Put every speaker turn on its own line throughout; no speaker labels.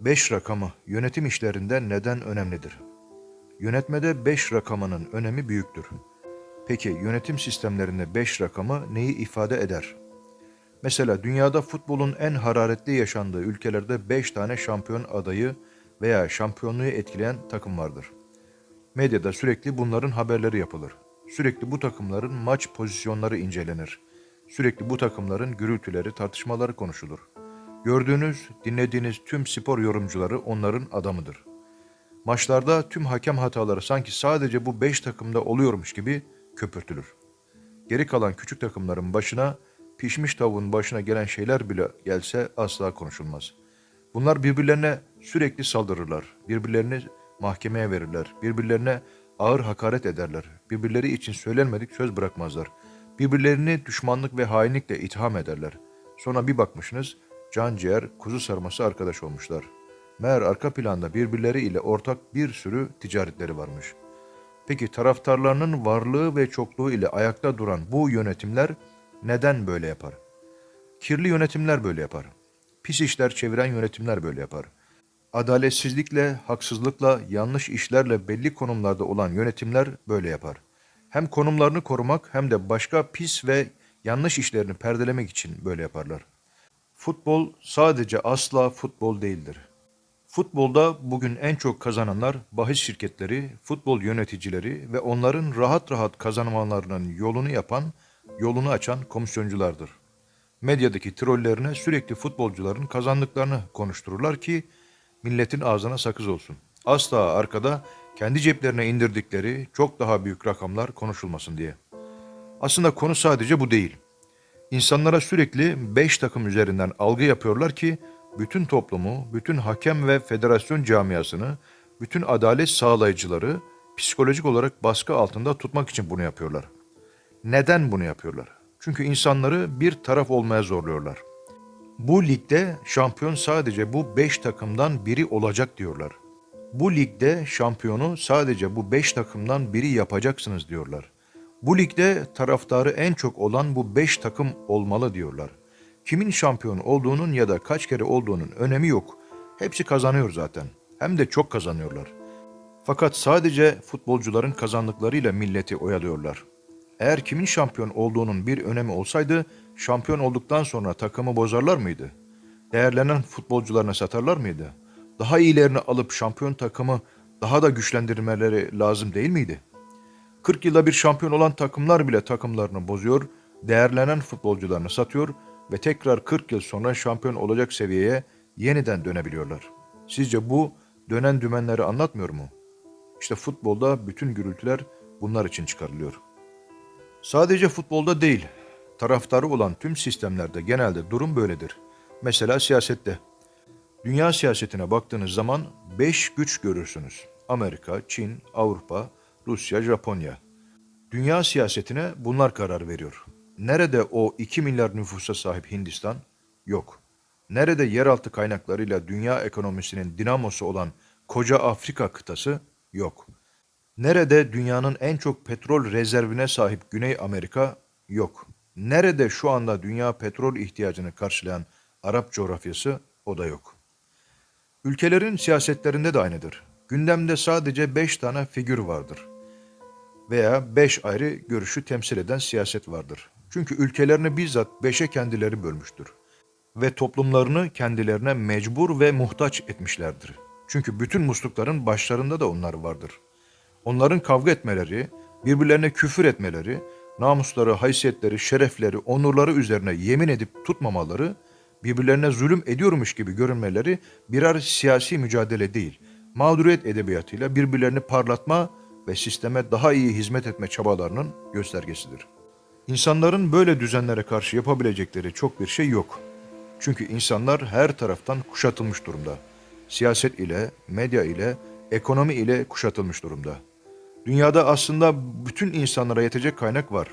Beş rakamı yönetim işlerinde neden önemlidir? Yönetmede beş rakamının önemi büyüktür. Peki yönetim sistemlerinde beş rakamı neyi ifade eder? Mesela dünyada futbolun en hararetli yaşandığı ülkelerde 5 tane şampiyon adayı veya şampiyonluğu etkileyen takım vardır. Medyada sürekli bunların haberleri yapılır. Sürekli bu takımların maç pozisyonları incelenir. Sürekli bu takımların gürültüleri, tartışmaları konuşulur. Gördüğünüz, dinlediğiniz tüm spor yorumcuları onların adamıdır. Maçlarda tüm hakem hataları sanki sadece bu 5 takımda oluyormuş gibi köpürtülür. Geri kalan küçük takımların başına, pişmiş tavuğun başına gelen şeyler bile gelse asla konuşulmaz. Bunlar birbirlerine sürekli saldırırlar, birbirlerini mahkemeye verirler, birbirlerine ağır hakaret ederler, birbirleri için söylenmedik söz bırakmazlar, birbirlerini düşmanlık ve hainlikle itham ederler. Sonra bir bakmışsınız, can ciğer, kuzu sarması arkadaş olmuşlar. Meğer arka planda birbirleri ile ortak bir sürü ticaretleri varmış.'' Peki taraftarlarının varlığı ve çokluğu ile ayakta duran bu yönetimler neden böyle yapar? Kirli yönetimler böyle yapar. Pis işler çeviren yönetimler böyle yapar. Adaletsizlikle, haksızlıkla, yanlış işlerle belli konumlarda olan yönetimler böyle yapar. Hem konumlarını korumak hem de başka pis ve yanlış işlerini perdelemek için böyle yaparlar. Futbol sadece asla futbol değildir. Futbolda bugün en çok kazananlar bahis şirketleri, futbol yöneticileri ve onların rahat rahat kazanmalarının yolunu yapan, yolunu açan komisyonculardır. Medyadaki trollerine sürekli futbolcuların kazandıklarını konuştururlar ki milletin ağzına sakız olsun. Asla arkada kendi ceplerine indirdikleri çok daha büyük rakamlar konuşulmasın diye. Aslında konu sadece bu değil. İnsanlara sürekli 5 takım üzerinden algı yapıyorlar ki bütün toplumu, bütün hakem ve federasyon camiasını, bütün adalet sağlayıcıları psikolojik olarak baskı altında tutmak için bunu yapıyorlar. Neden bunu yapıyorlar? Çünkü insanları bir taraf olmaya zorluyorlar. Bu ligde şampiyon sadece bu 5 takımdan biri olacak diyorlar. Bu ligde şampiyonu sadece bu 5 takımdan biri yapacaksınız diyorlar. Bu ligde taraftarı en çok olan bu 5 takım olmalı diyorlar. Kimin şampiyon olduğunun ya da kaç kere olduğunun önemi yok. Hepsi kazanıyor zaten. Hem de çok kazanıyorlar. Fakat sadece futbolcuların kazandıklarıyla milleti oyalıyorlar. Eğer kimin şampiyon olduğunun bir önemi olsaydı, şampiyon olduktan sonra takımı bozarlar mıydı? Değerlenen futbolcularına satarlar mıydı? Daha iyilerini alıp şampiyon takımı daha da güçlendirmeleri lazım değil miydi? 40 yılda bir şampiyon olan takımlar bile takımlarını bozuyor, değerlenen futbolcularını satıyor ve tekrar 40 yıl sonra şampiyon olacak seviyeye yeniden dönebiliyorlar. Sizce bu dönen dümenleri anlatmıyor mu? İşte futbolda bütün gürültüler bunlar için çıkarılıyor. Sadece futbolda değil, taraftarı olan tüm sistemlerde genelde durum böyledir. Mesela siyasette. Dünya siyasetine baktığınız zaman 5 güç görürsünüz. Amerika, Çin, Avrupa, Rusya, Japonya. Dünya siyasetine bunlar karar veriyor. Nerede o 2 milyar nüfusa sahip Hindistan? Yok. Nerede yeraltı kaynaklarıyla dünya ekonomisinin dinamosu olan koca Afrika kıtası? Yok. Nerede dünyanın en çok petrol rezervine sahip Güney Amerika? Yok. Nerede şu anda dünya petrol ihtiyacını karşılayan Arap coğrafyası? O da yok. Ülkelerin siyasetlerinde de aynıdır. Gündemde sadece beş tane figür vardır. Veya beş ayrı görüşü temsil eden siyaset vardır. Çünkü ülkelerini bizzat beşe kendileri bölmüştür. Ve toplumlarını kendilerine mecbur ve muhtaç etmişlerdir. Çünkü bütün muslukların başlarında da onlar vardır. Onların kavga etmeleri, birbirlerine küfür etmeleri, namusları, haysiyetleri, şerefleri, onurları üzerine yemin edip tutmamaları, birbirlerine zulüm ediyormuş gibi görünmeleri birer siyasi mücadele değil, mağduriyet edebiyatıyla birbirlerini parlatma ve sisteme daha iyi hizmet etme çabalarının göstergesidir. İnsanların böyle düzenlere karşı yapabilecekleri çok bir şey yok. Çünkü insanlar her taraftan kuşatılmış durumda. Siyaset ile, medya ile, ekonomi ile kuşatılmış durumda. Dünyada aslında bütün insanlara yetecek kaynak var.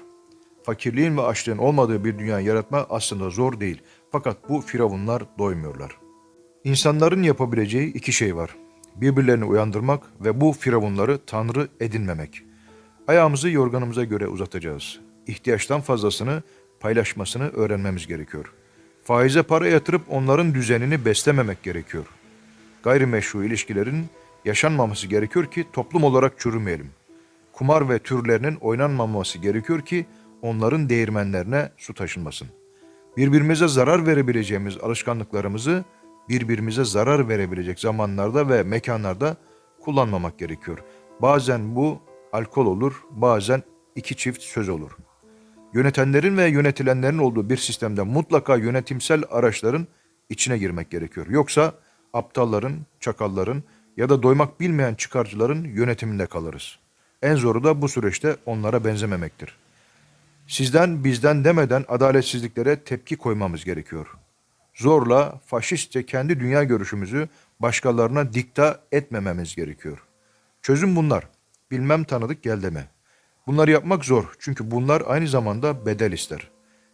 Fakirliğin ve açlığın olmadığı bir dünya yaratma aslında zor değil. Fakat bu firavunlar doymuyorlar. İnsanların yapabileceği iki şey var. Birbirlerini uyandırmak ve bu firavunları tanrı edinmemek. Ayağımızı yorganımıza göre uzatacağız. İhtiyaçtan fazlasını paylaşmasını öğrenmemiz gerekiyor. Faize para yatırıp onların düzenini beslememek gerekiyor. gayrimeşru ilişkilerin yaşanmaması gerekiyor ki toplum olarak çürümeyelim. Kumar ve türlerinin oynanmaması gerekiyor ki onların değirmenlerine su taşınmasın. Birbirimize zarar verebileceğimiz alışkanlıklarımızı birbirimize zarar verebilecek zamanlarda ve mekanlarda kullanmamak gerekiyor. Bazen bu alkol olur, bazen iki çift söz olur. Yönetenlerin ve yönetilenlerin olduğu bir sistemde mutlaka yönetimsel araçların içine girmek gerekiyor. Yoksa aptalların, çakalların ya da doymak bilmeyen çıkarcıların yönetiminde kalırız. En zoru da bu süreçte onlara benzememektir. Sizden bizden demeden adaletsizliklere tepki koymamız gerekiyor. Zorla, faşistçe kendi dünya görüşümüzü başkalarına dikta etmememiz gerekiyor. Çözüm bunlar. Bilmem tanıdık gel deme. Bunları yapmak zor çünkü bunlar aynı zamanda bedel ister.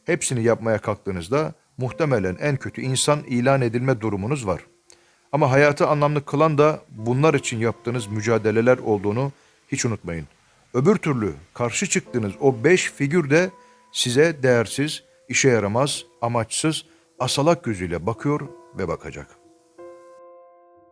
Hepsini yapmaya kalktığınızda muhtemelen en kötü insan ilan edilme durumunuz var. Ama hayatı anlamlı kılan da bunlar için yaptığınız mücadeleler olduğunu hiç unutmayın. Öbür türlü karşı çıktığınız o beş figür de size değersiz, işe yaramaz, amaçsız, asalak gözüyle bakıyor ve bakacak.''